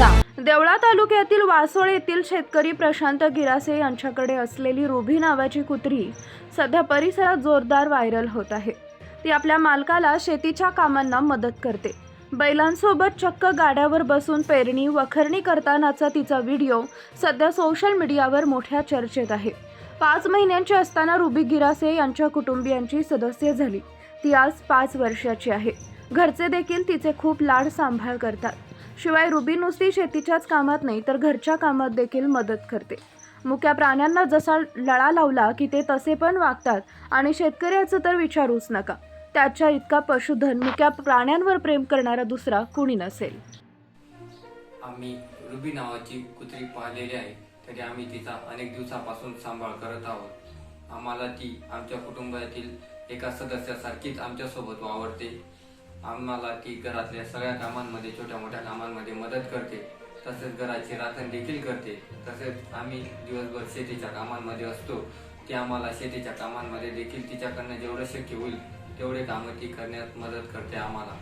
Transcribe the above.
तालुक्यातील वासोळ येथील शेतकरी प्रशांत गिरासे यांच्याकडे असलेली रुबी नावाची कुत्री सध्या परिसरात जोरदार व्हायरल होत आहे. ती आपल्या मालकाला शेतीच्या कामांना मदत करते. बैलांसोबत चक्क गाड्यावर बसून पेरणी वखरणी करतानाचा तिचा व्हिडिओ सध्या सोशल मीडियावर मोठ्या चर्चेत आहे. पाच महिन्यांची असताना रुबी गिरासे यांच्या कुटुंबियांची सदस्य झाली. ती आज पाच वर्षाची आहे. घरचे देखील तिचे खूप लाड सांभाळ करतात. शिवाय रुबी नुसती शेतीच्याच कामात नाही तर घरच्या कामात देखील मदत करते. मुक्या प्राण्यांना जसा लळा लावला की ते तसे पण वागतात आणि शेतकऱ्याचं तर विचारूच नका. त्याच्या इतका पशुधन मुक्या प्राण्यांवर प्रेम करणारा दुसरा कुणी नसेल. आम्ही रुबी नावाची कुत्री पाहिलेली आहे तरी आम्ही तिचा अनेक दिवसापासून सांभाळ करत आहोत. आम्हाला ती आमच्या कुटुंबातील एका सदस्यासारखीच आमच्यासोबत वावरते. आम्हाला ती घरातल्या सगळ्या कामांमध्ये छोट्या मोठ्या कामांमध्ये मदत करते. तसेच घराची राखण देखील करते. तसेच आम्ही दिवसभर शेतीच्या कामांमध्ये असतो. ती आम्हाला शेतीच्या कामांमध्ये देखील तिच्याकडनं जेवढं शक्य होईल तेवढे कामं ती करण्यात मदत करते आम्हाला.